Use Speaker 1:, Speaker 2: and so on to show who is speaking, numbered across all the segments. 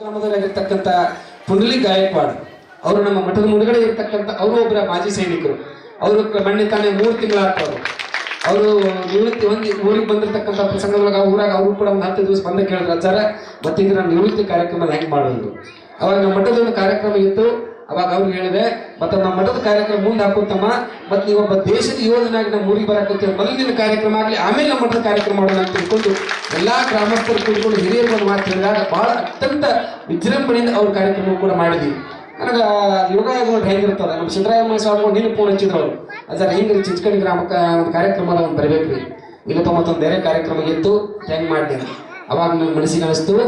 Speaker 1: ಗ್ರಾಮದಲ್ಲಿರ್ತಕ್ಕಂಥ ಪುಂಡಲಿ ಗಾಯಕ್ವಾಡ್, ಅವರು ನಮ್ಮ ಮಠದ ಮುಂದುಗಡೆ ಇರ್ತಕ್ಕಂಥ ಅವರು ಒಬ್ಬರ ಮಾಜಿ ಸೈನಿಕರು. ಅವರು ಮಣ್ಣೆ ತಾನೇ ಮೂರು ತಿಂಗಳಾಗ್ತವ್ರು. ಅವರು ನಿವೃತ್ತಿ ಹೊಂದಿ ಊರಿಗೆ ಬಂದಿರತಕ್ಕಂಥ ಪ್ರಸಂಗದೊಳಗೆ ಊರಾಗ ಅವರು ಕೂಡ ಒಂದು ಹತ್ತು ದಿವಸ ಬಂದ ಕೇಳಿದ್ರು ಸರ್ ಮತ್ತೀಗ ನಮ್ಮ ನಿವೃತ್ತಿ ಕಾರ್ಯಕ್ರಮ ಹೆಂಗೆ ಮಾಡೋದು? ಅವಾಗ ನಮ್ಮ ಮಠದ ಒಂದು ಕಾರ್ಯಕ್ರಮ ಇತ್ತು. ಅವಾಗ ಅವ್ರಿಗೆ ಹೇಳಿದೆ, ಮತ್ತೆ ನಮ್ಮ ಮಠದ ಕಾರ್ಯಕ್ರಮ ಮುಂದೆ ಹಾಕೋತಮ್ಮ ಮತ್ತೆ ನೀವೊಬ್ಬ ದೇಶದ ಯೋಜನೆಯಾಗಿ ನಮ್ಮ ಊರಿಗೆ ಬರಕತ್ತೀವಿ ಮೊದಲಿನ ಕಾರ್ಯಕ್ರಮ ಆಗಲಿ, ಆಮೇಲೆ ನಮ್ಮ ಮಠದ ಕಾರ್ಯಕ್ರಮ ಮಾಡೋಣ ಅಂತ ತಿಳ್ಕೊಂಡು ಎಲ್ಲಾ ಗ್ರಾಮಸ್ಥರು ಕೂತ್ಕೊಂಡು ಹಿರಿಯರು ಒಂದು ಮಾತು ಬಹಳ ಅತ್ಯಂತ ವಿಜೃಂಭಣೆಯಿಂದ ಅವ್ರ ಕಾರ್ಯಕ್ರಮ ಕೂಡ ಮಾಡಿದ್ವಿ. ನನಗೆ ಯೋಗ ನೋಡಿ ಹೆಂಗಿರ್ತದ? ನಮ್ಮ ಸಿದ್ದರಾಮಯ್ಯ ಸ್ವಾಮಿ ನೀನು ಫೋನ್ ಹಚ್ಚಿದ್ರು ಅವರು. ಅದರ ಹಿಂಗ್ರಿ ಚಿಂಚಕಣಿ ಗ್ರಾಮಕ್ಕೆ ಒಂದು ಕಾರ್ಯಕ್ರಮದ ಒಂದು ಬರಬೇಕ್ರಿ ಇಲ್ಲಪ್ಪ ಮತ್ತೊಂದು ಬೇರೆ ಕಾರ್ಯಕ್ರಮ ಇತ್ತು, ಹೆಂಗ್ ಮಾಡಿದೆ ಅವಾಗ ನನ್ನ ಮನಸ್ಸಿಗೆ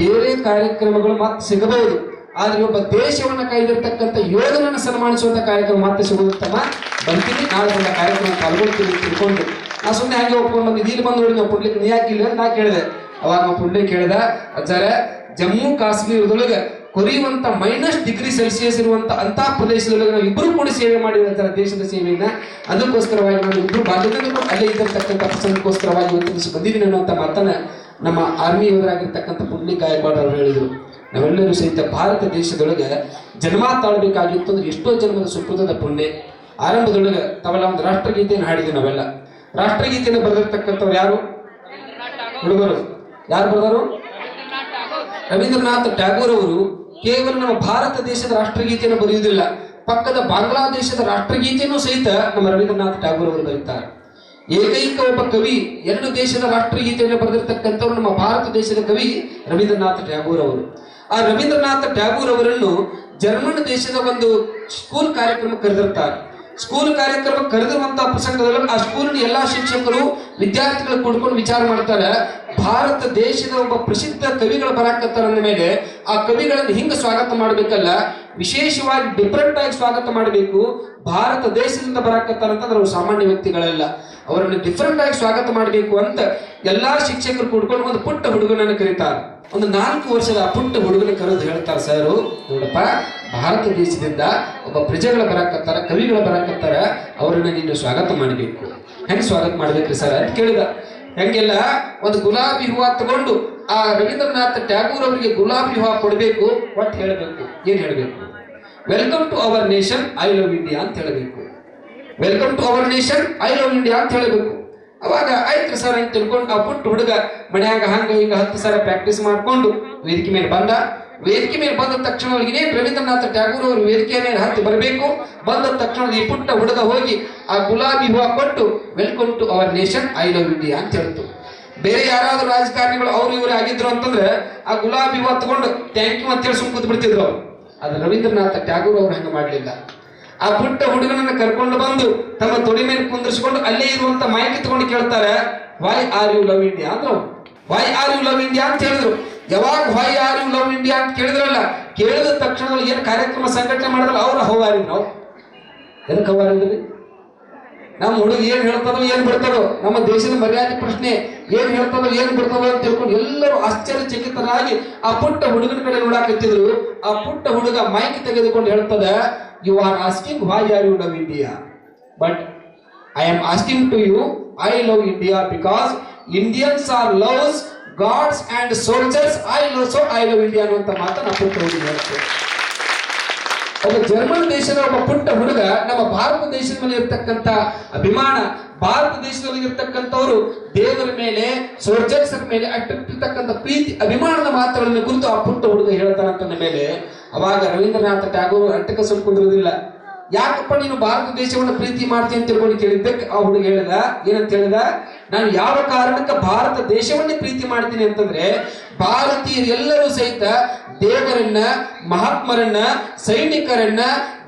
Speaker 1: ಬೇರೆ ಕಾರ್ಯಕ್ರಮಗಳು ಮತ್ತೆ ಸಿಗಬಹುದು. ಆದ್ರೆ ಒಬ್ಬ ದೇಶವನ್ನ ಕಾಯ್ದಿರ್ತಕ್ಕಂಥ ಯೋಧನನ್ನು ಸನ್ಮಾನಿಸುವಂತ ಕಾರ್ಯಕ್ರಮ ಮತ್ತೆ ಸಿಗುತ್ತಮ್ಮ ಬಂತೀನಿ ನಾಳೆ ಬಂದ ಕಾರ್ಯಕ್ರಮ ಪಾಲ್ಗೊಳ್ತೀನಿ ತಿಳ್ಕೊಂಡು ನಾ ಸುಮ್ಮನೆ ಹಾಗೆ ಒಪ್ಕೊಂಡು ಬಂದು ಇಲ್ಲಿ ಬಂದು ನೋಡಿ ನಾವು ಪುಡ್ಲಿಕ್ಕೆ ನೀ ಯಾಕಿಲ್ಲ ಅಂತ ನಾ ಕೇಳಿದೆ. ಅವಾಗ ನಾವು ಪುಡ್ಲಿ ಕೇಳಿದ, ಅಜ್ಜಾರ, ಜಮ್ಮು ಕಾಶ್ಮೀರದೊಳಗೆ ಕೊರಿಯುವಂತ ಮೈನಸ್ ಡಿಗ್ರಿ ಸೆಲ್ಸಿಯಸ್ ಇರುವಂತ ಅಂತ ಪ್ರದೇಶದೊಳಗೆ ನಾವು ಇಬ್ಬರು ಕೂಡ ಸೇವೆ ಮಾಡಿದಂತ ದೇಶದ ಸೇವೆಯನ್ನ. ಅದಕ್ಕೋಸ್ಕರವಾಗಿ ನಾವು ಇಬ್ಬರು ಬಾಧ್ಯತೆಗಳು ಅಲ್ಲೇ ಇದ್ದಿರ್ತಕ್ಕಂಥ ಪ್ರಸಂಗಕ್ಕೋಸ್ಕರವಾಗಿ ಬಂದಿದ್ದೀನಿ ಅನ್ನುವಂಥ ಮಾತನ್ನ ನಮ್ಮ ಆರ್ಮಿ ಯೋಧರಾಗಿರ್ತಕ್ಕಂಥ ಪುಂಡ್ಲಿ ಗಾಯಕ್ವಾಡ್ ಹೇಳಿದರು. ನಾವೆಲ್ಲರೂ ಸಹಿತ ಭಾರತ ದೇಶದೊಳಗೆ ಜನ್ಮ ತಾಳ್ಬೇಕಾಗಿತ್ತು ಅಂದ್ರೆ ಎಷ್ಟೋ ಜನ್ಮದ ಸುಕೃತದ ಪುಣ್ಯ. ಆರಂಭದೊಳಗೆ ತಾವೆಲ್ಲ ಒಂದು ರಾಷ್ಟ್ರಗೀತೆಯನ್ನು ಹಾಡಿದ್ವಿ ನಾವೆಲ್ಲ. ರಾಷ್ಟ್ರಗೀತೆಯನ್ನು ಬರೆದಿರ್ತಕ್ಕಂಥವ್ರು ಯಾರು? ಹುಡುಗರು. ಯಾರು ಬರೆದರು ರವೀಂದ್ರನಾಥ್ ಟ್ಯಾಗೋರ್ ಅವರು ಕೇವಲ ನಮ್ಮ ಭಾರತ ದೇಶದ ರಾಷ್ಟ್ರಗೀತೆಯನ್ನು ಬರೆಯುವುದಿಲ್ಲ. ಪಕ್ಕದ ಬಾಂಗ್ಲಾದೇಶದ ರಾಷ್ಟ್ರಗೀತೆಯನ್ನು ಸಹಿತ ನಮ್ಮ ರವೀಂದ್ರನಾಥ್ ಟ್ಯಾಗೋರ್ ಅವರು ಬರೀತಾರೆ. ಏಕೈಕ ಒಬ್ಬ ಕವಿ, ಎರಡು ದೇಶದ ರಾಷ್ಟ್ರಗೀತೆಯನ್ನು ಬರೆದಿರ್ತಕ್ಕಂಥವ್ರು ನಮ್ಮ ಭಾರತ ದೇಶದ ಕವಿ ರವೀಂದ್ರನಾಥ್ ಟ್ಯಾಗೋರ್ ಅವರು. ಆ ರವೀಂದ್ರನಾಥ್ ಟ್ಯಾಗೂರ್ ಅವರನ್ನು ಜರ್ಮನ್ ದೇಶದ ಒಂದು ಸ್ಕೂಲ್ ಕಾರ್ಯಕ್ರಮ ಕರೆದಿರ್ತಾರೆ. ಸ್ಕೂಲ್ ಕಾರ್ಯಕ್ರಮ ಕರೆದಿರುವಂತಹ ಪ್ರಸಂಗದಲ್ಲಿ ಆ ಸ್ಕೂಲಿನ ಎಲ್ಲಾ ಶಿಕ್ಷಕರು, ವಿದ್ಯಾರ್ಥಿಗಳು ಕೂಡ್ಕೊಂಡು ವಿಚಾರ ಮಾಡ್ತಾರೆ. ಭಾರತ ದೇಶದ ಒಬ್ಬ ಪ್ರಸಿದ್ಧ ಕವಿಗಳು ಬರಾಕತ್ತಾರ ಅಂದ ಮೇಲೆ ಆ ಕವಿಗಳನ್ನು ಹಿಂಗ ಸ್ವಾಗತ ಮಾಡಬೇಕಲ್ಲ? ವಿಶೇಷವಾಗಿ ಡಿಫ್ರೆಂಟ್ ಆಗಿ ಸ್ವಾಗತ ಮಾಡಬೇಕು. ಭಾರತ ದೇಶದಿಂದ ಬರಾಕತ್ತಾರ ಅಂತಂದ್ರೆ ಅವರು ಸಾಮಾನ್ಯ ವ್ಯಕ್ತಿಗಳಲ್ಲ. ಅವರನ್ನು ಡಿಫ್ರೆಂಟ್ ಆಗಿ ಸ್ವಾಗತ ಮಾಡಬೇಕು ಅಂತ ಎಲ್ಲಾ ಶಿಕ್ಷಕರು ಕೂಡ್ಕೊಂಡು ಒಂದು ಪುಟ್ಟ ಹುಡುಗನನ್ನು ಕರೀತಾರೆ. ಒಂದು ನಾಲ್ಕು ವರ್ಷದ ಪುಟ್ಟ ಹುಡುಗನ ಕರೆದು ಹೇಳ್ತಾರೆ ಸರ್, ನೋಡಪ್ಪ, ಭಾರತ ದೇಶದಿಂದ ಒಬ್ಬ ಪ್ರಜೆಗಳ ಬರಕತ್ತಾರ ಕವಿಗಳ ಬರಕತ್ತಾರ ಅವ್ರನ್ನ ನೀನು ಸ್ವಾಗತ ಮಾಡಬೇಕು. ಹೆಂಗೆ ಸ್ವಾಗತ ಮಾಡ್ಬೇಕ್ರಿ ಸರ್ ಅಂತ ಕೇಳಿದ. ಹೆಂಗೆಲ್ಲ ಒಂದು ಗುಲಾಬಿ ಹೂವ ತಗೊಂಡು ಆ ರವೀಂದ್ರನಾಥ್ ಟ್ಯಾಗೂರ್ ಅವರಿಗೆ ಗುಲಾಬಿ ಹೂವ ಕೊಡಬೇಕು ಒಟ್ಟು ಹೇಳಬೇಕು. ಏನು ಹೇಳಬೇಕು? Welcome to our nation I love India ಅಂತ ಹೇಳಬೇಕು. Welcome to our nation I love India ಅಂತ ಹೇಳಬೇಕು. ಅವಾಗ ಆಯ್ತು ಸರ್ ಅಂತ ತಿಳ್ಕೊಂಡು ಆ ಪುಟ್ಟ ಹುಡುಗ ಮನ್ಯಾಗ ಹಂಗ ಹಿಂಗ ಹತ್ತು ಸಲ ಪ್ರಾಕ್ಟೀಸ್ ಮಾಡ್ಕೊಂಡು ವೇದಿಕೆ ಮೇಲೆ ಬಂದ. ವೇದಿಕೆ ಮೇಲೆ ಬಂದ ತಕ್ಷಣ ಇನ್ನೇನು ರವೀಂದ್ರನಾಥ ಟ್ಯಾಗೂರ್ ಅವರು ವೇದಿಕೆ ಮೇಲೆ ಹತ್ತಿ ಬರಬೇಕು. ಬಂದ ತಕ್ಷಣ ಈ ಪುಟ್ಟ ಹುಡುಗ ಹೋಗಿ ಆ ಗುಲಾಬಿ ಹೂವ ಕೊಟ್ಟು welcome to our nation I love India ಅಂತ ಹೇಳ್ತು. ಬೇರೆ ಯಾರಾದ್ರೂ ರಾಜಕಾರಣಿಗಳು ಅವ್ರು ಇವರು ಆಗಿದ್ರು ಅಂತಂದ್ರೆ ಆ ಗುಲಾಬಿ ಹೂವು ತಗೊಂಡು ಥ್ಯಾಂಕ್ ಯು ಅಂತೇಳಿ ಸುಮ್ ಕೂತ್ ಬಿಡ್ತಿದ್ರು ಅದು ರವೀಂದ್ರನಾಥ ಟ್ಯಾಗೂರ್ ಅವ್ರು ಹಂಗೆ ಮಾಡ್ಲಿಲ್ಲ. ಆ ಪುಟ್ಟ ಹುಡುಗನನ್ನ ಕರ್ಕೊಂಡು ಬಂದು ತಮ್ಮ ತೊಡೆ ಮೇಲೆ ಕುಂದಿರಿಸಿಕೊಂಡು ಅಲ್ಲೇ ಇರುವಂತ ಮೈಕ್ ತಗೊಂಡು ಕೇಳ್ತಾರೆ why are you love India ಅಂದ್ರು why are you love India ಅಂತ ಹೇಳಿದ್ರು. ಯಾವಾಗ why are you love India ಅಂತ ಕೇಳಿದ್ರಲ್ಲ, ಕೇಳಿದ ತಕ್ಷಣ ಏನು ಕಾರ್ಯಕ್ರಮ ಸಂಘಟನೆ ಮಾಡಿದ್ರಲ್ಲ, ಅವ್ರ ಹವಾರಿ ನಾವು ಎದಕ್ಕೆ ಹವಾರಿದ್ರಿ ನಮ್ಮ ಹುಡುಗ ಏನ್ ಹೇಳ್ತದೋ ಏನ್ ಬಿಡ್ತದೋ ನಮ್ಮ ದೇಶದ ಮರ್ಯಾದೆ ಪ್ರಶ್ನೆ ಏನ್ ಹೇಳ್ತದೋ ಏನ್ ಬಿಡ್ತದೋ ಅಂತ ತಿಳ್ಕೊಂಡು ಎಲ್ಲರೂ ಆಶ್ಚರ್ಯಚಕಿತರಾಗಿ ಆ ಪುಟ್ಟ ಹುಡುಗನ ಕಡೆ ನೋಡಾಕತ್ತಿದ್ರು ಆ ಪುಟ್ಟ ಹುಡುಗ ಮೈಕ್ ತೆಗೆದುಕೊಂಡು ಹೇಳ್ತದ you are asking why are you love India but I am asking to you I love India because Indians are loves gods and soldiers I love so I love India ಅನ್ನುವಂತ ಮಾತನ್ನ ಒಬ್ಬ German ದೇಶದ ಒಬ್ಬ ಪುಟ್ಟ ಹುಡುಗ ನಮ್ಮ ಭಾರತ ದೇಶದ ಮೇಲೆ ಇರ್ತಕ್ಕಂಥ ಅಭಿಮಾನ, ಭಾರತ ದೇಶದಲ್ಲಿ ಇರ್ತಕ್ಕಂಥವ್ರು ದೇವರ ಮೇಲೆ ಸೋಲ್ಜರ್ಸ್ ಮೇಲೆ ಅಟ್ಟಿರ್ತಕ್ಕಂಥ ಪ್ರೀತಿ, ಅಭಿಮಾನದ ಮಾತುಗಳನ್ನು ಕುರಿತು ಆ ಪುಟ್ಟ ಹುಡುಗ ಹೇಳ್ತಾರಂತ ಮೇಲೆ ಅವಾಗ ರವೀಂದ್ರನಾಥ ಟ್ಯಾಗೋರ್ ಅಂಟಕ ಸುಟ್ಕೊಂಡಿರೋದಿಲ್ಲ ಯಾಕಪ್ಪ ನೀನು ಭಾರತ ದೇಶವನ್ನು ಪ್ರೀತಿ ಮಾಡ್ತೀನಿ ಅಂತ ತಿಳ್ಕೊಂಡು ಕೇಳಿದ್ದಕ್ಕೆ ಆ ಹುಡುಗ ಹೇಳಿದ ಏನಂತ ಹೇಳಿದ ನಾನು ಯಾವ ಕಾರಣಕ್ಕೆ ಭಾರತ ದೇಶವನ್ನೇ ಪ್ರೀತಿ ಮಾಡ್ತೀನಿ ಅಂತಂದ್ರೆ, ಭಾರತೀಯರೆಲ್ಲರೂ ಸಹಿತ ದೇವರನ್ನ, ಮಹಾತ್ಮರನ್ನ, ಸೈನಿಕರನ್ನ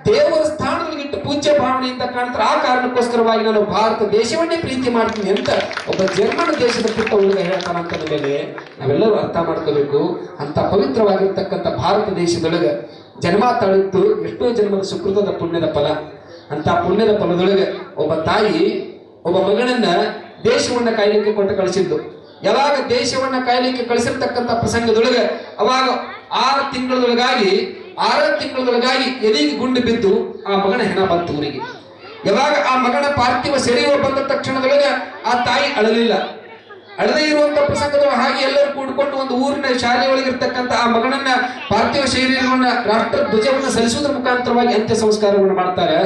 Speaker 1: ದೇವರ ಸ್ಥಾನದಲ್ಲಿ ಇಟ್ಟು ಪೂಜ್ಯ ಭಾವನೆಯಿಂದ ಕಾಣ್ತಾರೆ. ಆ ಕಾರಣಕ್ಕೋಸ್ಕರವಾಗಿ ನಾನು ಭಾರತ ದೇಶವನ್ನೇ ಪ್ರೀತಿ ಮಾಡ್ತೀನಿ ಅಂತ ಒಬ್ಬ ಜರ್ಮನ್ ದೇಶದ ಪುಟ್ಟ ಹುಡುಗ ಹೇಳ್ತಾನಂತ ಮೇಲೆ ನಾವೆಲ್ಲರೂ ಅರ್ಥ ಮಾಡ್ಕೋಬೇಕು. ಅಂತ ಪವಿತ್ರವಾಗಿರ್ತಕ್ಕಂಥ ಭಾರತ ದೇಶದೊಳಗೆ ಜನ್ಮ ತಾಳಿತ್ತು ಎಷ್ಟೋ ಜನ್ಮದ ಸುಕೃತದ ಪುಣ್ಯದ ಫಲ. ಅಂತ ಪುಣ್ಯದ ಫಲದೊಳಗೆ ಒಬ್ಬ ತಾಯಿ ಒಬ್ಬ ಮಗಳನ್ನ ದೇಶವನ್ನ ಕಾಯ್ಲಿಕ್ಕೆ ಕೊಟ್ಟು ಕಳಿಸಿದ್ದು. ಯಾವಾಗ ದೇಶವನ್ನ ಕಾಯ್ಲಿಕ್ಕೆ ಕಳಿಸಿರ್ತಕ್ಕಂಥ ಪ್ರಸಂಗದೊಳಗೆ ಅವಾಗ ಆರು ತಿಂಗಳದೊಳಗಾಗಿ ಆರು ತಿಂಗಳೊಳಗಾಗಿ ಎದೆಗೆ ಗುಂಡು ಬಿದ್ದು ಆ ಮಗನ ಹೆಣ ಬಂತು ಊರಿಗೆ. ಯಾವಾಗ ಆ ಮಗನ ಪಾರ್ಥಿವ ಸೆರೆಯುವ ಬಂದ ತಕ್ಷಣದೊಳಗೆ ಆ ತಾಯಿ ಅಳಲಿಲ್ಲ. ಅಳದೇ ಇರುವಂತ ಪ್ರಸಂಗದೊಳಗೆ ಹಾಗೆ ಎಲ್ಲರೂ ಕೂಡಿಕೊಂಡು ಒಂದು ಊರಿನ ಶಾಲೆ ಒಳಗಿರ್ತಕ್ಕಂಥ ಆ ಮಗನನ್ನ ಪಾರ್ಥಿವ ಶರೀರವನ್ನ ರಾಷ್ಟ್ರ ಧ್ವಜವನ್ನು ಸಲ್ಲಿಸುವುದರ ಮುಖಾಂತರವಾಗಿ ಅಂತ್ಯ ಸಂಸ್ಕಾರವನ್ನು ಮಾಡ್ತಾರೆ.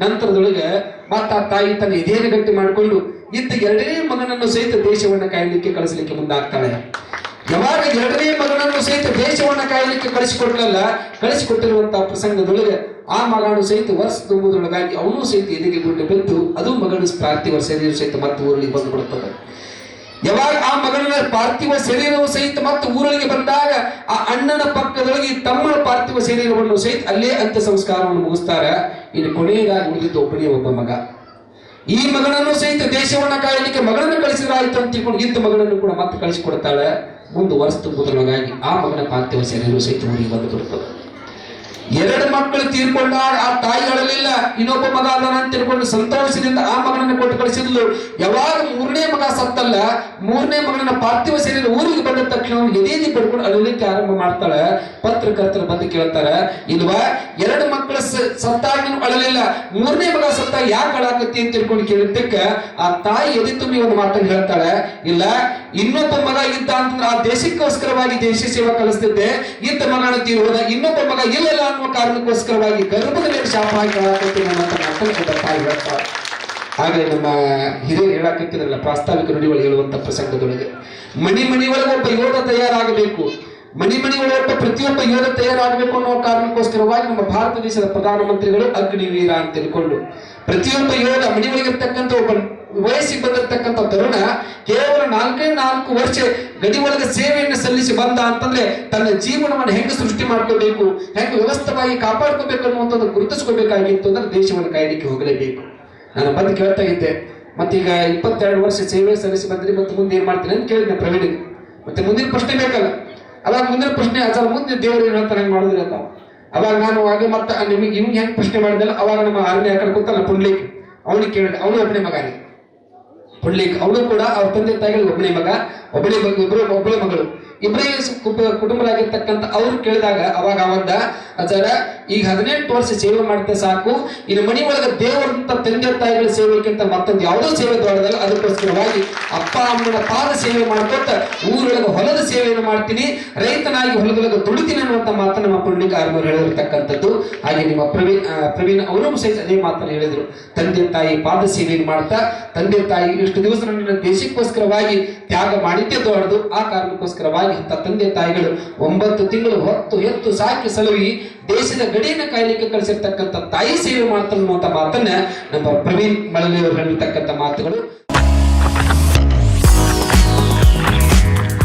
Speaker 1: ನಂತರದೊಳಗೆ ಮತ್ತ ಆ ತಾಯಿ ತನ್ನ ಎದೆಯನ್ನು ಗಟ್ಟಿ ಮಾಡಿಕೊಂಡು ಇದ್ದ ಎರಡನೇ ಮಗನನ್ನು ಸಹಿತ ದೇಶವನ್ನು ಕಾಯಲಿಕ್ಕೆ ಕಳಿಸಲಿಕ್ಕೆ ಮುಂದಾಗ್ತಾಳೆ. ಯಾವಾಗ ಎರಡನೇ ಮಗನನ್ನು ದೇಶವನ್ನ ಕಾಯಲಿಕ್ಕೆ ಕಳಿಸಿಕೊಟ್ಲಲ್ಲ ಕಳಿಸಿಕೊಟ್ಟಿರುವಂತಹ ಪ್ರಸಂಗದೊಳಗೆ ಆ ಮಗನು ಸಹಿತ ವರ್ಷ ತುಂಬುದೊಳಗಾಗಿ ಅವನು ಸಹಿತ ಎದೆಗೆ ಬಿಟ್ಟು ಬಿದ್ದು, ಅದು ಮಗನ ಪಾರ್ಥಿವ ಶರೀರ ಸಹಿತ ಮತ್ತೆ ಊರಲ್ಲಿ ಬಂದು ಬಿಡುತ್ತದೆ. ಯಾವಾಗ ಆ ಮಗನ ಪಾರ್ಥಿವ ಶರೀರವು ಸಹಿತ ಮತ್ತೆ ಊರೊಳಗೆ ಬಂದಾಗ, ಆ ಅಣ್ಣನ ಪಕ್ಕದೊಳಗೆ ತಮ್ಮ ಪಾರ್ಥಿವ ಶರೀರವನ್ನು ಸಹಿತ ಅಲ್ಲೇ ಅಂತ್ಯ ಸಂಸ್ಕಾರವನ್ನು ಮುಗಿಸ್ತಾರೆ. ಇಲ್ಲಿ ಕೊನೆಯದಾಗಿ ಉಳಿದಿದ್ದು ಒಬ್ಬನೇ ಒಬ್ಬ ಮಗ. ಈ ಮಗನನ್ನು ಸಹಿತ ದೇಶವನ್ನ ಕಾಯಲಿಕ್ಕೆ ಮಗನನ್ನು ಕಳಿಸಿದ್ರಾಯ್ತು ಅಂತ ಇದ್ದ ಮಗನನ್ನು ಕೂಡ ಮತ್ತೆ ಕಳಿಸಿಕೊಡ್ತಾಳೆ. ಮುಂದೆ ವರ್ಷ ತುಂಬುವುದರೊಳಗಾಗಿ ಆ ಮಗನ ಪಾರ್ಥಿವ ಶರೀರವು ಸಹಿತ ಊರಿಗೆ ಬಂದು ಬಿಡುತ್ತದೆ ಎರಡು ಮಕ್ಕಳು ತೀರ್ಕೊಂಡಾಗ ಆ ತಾಯಿ ಅಳಲಿಲ್ಲ ಇನ್ನೊಬ್ಬ ಮಗ ಅಂತ ತಿಳ್ಕೊಂಡು ಸಂತೋಷದಿಂದ ಆ ಮಗನನ್ನು ಕೊಟ್ಟು ಕಳಿಸಿದ್ಲು. ಯಾವಾಗ ಮೂರನೇ ಮಗ ಸತ್ತಲ್ಲ, ಮೂರನೇ ಮಗನ ಪಾರ್ಥಿವ ಶರೀರ ಊರಿಗೆ ಬಂದ ತಕ್ಷಣ ಎದೇದಿ ಪಡ್ಕೊಂಡು ಅಳಲಿಕ್ಕೆ ಆರಂಭ ಮಾಡ್ತಾಳೆ. ಪತ್ರಕರ್ತರು ಬಂದು ಕೇಳ್ತಾರೆ, ಇಲ್ವಾ, ಎರಡು ಮಕ್ಕಳ ಸತ್ತಾಗ ಅಳಲಿಲ್ಲ ಮೂರನೇ ಮಗ ಸತ್ತ ಯಾಕೆ ಅಳಾಕತ್ತಿ ಅಂತ ತಿಳ್ಕೊಂಡು ಕೇಳಿದ್ದಕ್ಕೆ ಆ ತಾಯಿ ಎದೆ ತುಂಬಿ ಒಂದು ಮಾತನ್ನು ಹೇಳ್ತಾಳೆ, ಇಲ್ಲ ಇನ್ನೊಬ್ಬ ಮಗ ಇದ್ದ ಅಂತಂದ್ರೆ ಆ ದೇಶಕ್ಕೋಸ್ಕರವಾಗಿ ದೇಶ ಸೇವಾ ಕಲಿಸ್ತಿದ್ದೆ, ಇದ್ದ ಮಗನ ತೀರೋದ ಇನ್ನೊಬ್ಬ ಮಗ ಇಲ್ಲಲ್ಲ ಅನ್ನುವ ಕಾರಣಕ್ಕೋಸ್ಕರವಾಗಿ ಗರ್ಭದಲ್ಲಿ ಶಾಪ ಹಾಕಿ ಆಗಲೇ ನಮ್ಮ ಹಿರಿಯರು ಹೇಳಾಕತ್ತಿದ್ರಲ್ಲ ಪ್ರಾಸ್ತಾವಿಕ ನುಡಿಗಳು ಹೇಳುವಂತ ಪ್ರಸಂಗದೊಳಗೆ. ಮಣಿ ಮಣಿ ಒಳಗೆ ಒಬ್ಬ ಯೋಧ ತಯಾರಾಗಬೇಕು. ಮಣಿ ಮಣಿ ಒಳಗೆ ಪ್ರತಿಯೊಬ್ಬ ಯೋಧ ತಯಾರಾಗಬೇಕು ಅನ್ನೋ ಕಾರಣಕ್ಕೋಸ್ಕರವಾಗಿ ನಮ್ಮ ಭಾರತ ದೇಶದ ಪ್ರಧಾನಮಂತ್ರಿಗಳು ಅಗ್ನಿವೀರ ಅಂತ ತಿಳ್ಕೊಂಡು ಪ್ರತಿಯೊಬ್ಬ ಯೋಧ ಮಣಿ ಒಳಗಿರ್ತಕ್ಕಂಥ ಒಬ್ಬ ವಯಸ್ಸಿಗೆ ಬಂದಿರತಕ್ಕಂತ ತರುಣ ಕೇವಲ ನಾಲ್ಕೇ ನಾಲ್ಕು ವರ್ಷ ಗಡಿ ಒಳಗೆ ಸೇವೆಯನ್ನು ಸಲ್ಲಿಸಿ ಬಂದ ಅಂತಂದ್ರೆ ತನ್ನ ಜೀವನವನ್ನು ಹೆಂಗೆ ಸೃಷ್ಟಿ ಮಾಡ್ಕೋಬೇಕು, ಹೆಂಗೆ ವ್ಯವಸ್ಥಿತವಾಗಿ ಕಾಪಾಡ್ಕೋಬೇಕು ಅನ್ನುವಂಥದ್ದು ಗುರುತಿಸ್ಕೋಬೇಕಾಗಿತ್ತು ಅಂದ್ರೆ ದೇಶವನ್ನು ಕಾಯ್ದಕ್ಕೆ ಹೋಗಲೇಬೇಕು. ನಾನು ಬಂದು ಕೇಳ್ತಾ ಇದ್ದೆ ಮತ್ತೀಗ ಇಪ್ಪತ್ತೆರಡು ವರ್ಷ ಸೇವೆ ಸಲ್ಲಿಸಿ ಬಂದ್ರಿ ಮತ್ತೆ ಮುಂದೆ ಏನ್ ಮಾಡ್ತೀನಿ ಅಂತ ಕೇಳಿದೆ ಪ್ರವೀಣಿಗೆ ಮತ್ತೆ ಮುಂದಿನ ಪ್ರಶ್ನೆ ಬೇಕಲ್ಲ? ಅವಾಗ ಮುಂದಿನ ಪ್ರಶ್ನೆ ಅದರ ಮುಂದೆ ದೇವರು ಏನು ಹೇಳ್ತಾರೆ, ಹೆಂಗ್ ಮಾಡಿದ್ರೆ ಅಂತ. ಅವಾಗ ನಾನು ಹಾಗೆ ಮತ್ತೆ, ನಿಮಗೆ, ನಿಮ್ಗೆ ಹೆಂಗೆ ಪ್ರಶ್ನೆ ಮಾಡಿದಲ್ಲ ಅವಾಗ ನಮ್ಮ ಆರನೇ ಕಡೆ ಕೂತಲ್ಲ ಪುಂಡ್ಲಿಕ್ಕೆ ಅವನಿಗೆ ಕೇಳಿದೆ, ಅವನು ಒಬ್ಬನೇ ಮಗ ರೀ ಅವರು ಕೂಡ ಅವ್ರ ತಂದೆ ತಾಯಿಗಳು ಒಬ್ಬನೇ ಮಗ ಒಬ್ಬನೇ ಮಗ ಇಬ್ಬರು ಒಬ್ಬಳೆ ಮಗಳು. ಇಬ್ಬರೇ ಕುಟುಂಬರಾಗಿರ್ತಕ್ಕಂಥ ಅವ್ರು ಕೇಳಿದಾಗ ಅವಾಗ ಅವಂದ ಅಜರ ಈಗ ಹದಿನೆಂಟು ವರ್ಷ ಸೇವೆ ಮಾಡ್ತಾ ಸಾಕು. ಇನ್ನು ಮನಿ ಒಳಗೆ ದೇವರಂತ ತಂದೆ ತಾಯಿಗಳ ಸೇವೆಗಿಂತ ಮತ್ತೊಂದು ಯಾವುದೋ ಸೇವೆ ದೊಡ್ಡದಲ್ಲ, ಅದಕ್ಕೋಸ್ಕರವಾಗಿ ಅಪ್ಪ, ಅಮ್ಮನ ಪಾದ ಸೇವೆ ಮಾಡ್ಕೊತ ಊರೊಳಗೆ ಹೊಲದ ಸೇವೆಯನ್ನು ಮಾಡ್ತೀನಿ. ರೈತನಾಗಿ ಹೊಲದೊಳಗೆ ದುಡಿತೀನಿ ಅನ್ನುವಂಥ ಮಾತನ್ನು ನಮ್ಮ ಪುಂಡಿಕ ಆರ್ಮರು ಹೇಳಿರ್ತಕ್ಕಂಥದ್ದು. ಹಾಗೆ ನಿಮ್ಮ ಪ್ರವೀಣ್ ಪ್ರವೀಣ್ ಅವರು ಸಹಿತ ಅದೇ ಮಾತನ್ನು ಹೇಳಿದರು. ತಂದೆ ತಾಯಿ ಪಾದ ಸೇವೆಯನ್ನು ಮಾಡ್ತಾ, ತಂದೆ ತಾಯಿ ಇಷ್ಟು ದಿವಸ ನನ್ನ ದೇಶಕ್ಕೋಸ್ಕರವಾಗಿ ತ್ಯಾಗ ಮಾಡಿದ್ದೇ ದೊಡ್ಡದು. ಆ ಕಾರಣಕ್ಕೋಸ್ಕರವಾಗಿ ಅಂತ ತಂದೆ ತಾಯಿಗಳು ಒಂಬತ್ತು ತಿಂಗಳು ಹೊತ್ತು ಎತ್ತು ಸಾಕಿ ಸಲುವಿ ದೇಶದ ಗಡಿಯನ್ನು ಕಾಯಲಿಕ್ಕೆ ಕಳಿಸಿರ್ತಕ್ಕಂಥ ತಾಯಿ ಸೇವೆ ಮಾಡ್ತಾನೆ ಅನ್ನುವಂಥ ಮಾತನ್ನ ನಮ್ಮ ಪ್ರವೀಣ್ ಮಳಲಿ ಅವರು ಹೇಳಿರ್ತಕ್ಕಂಥ ಮಾತುಗಳು.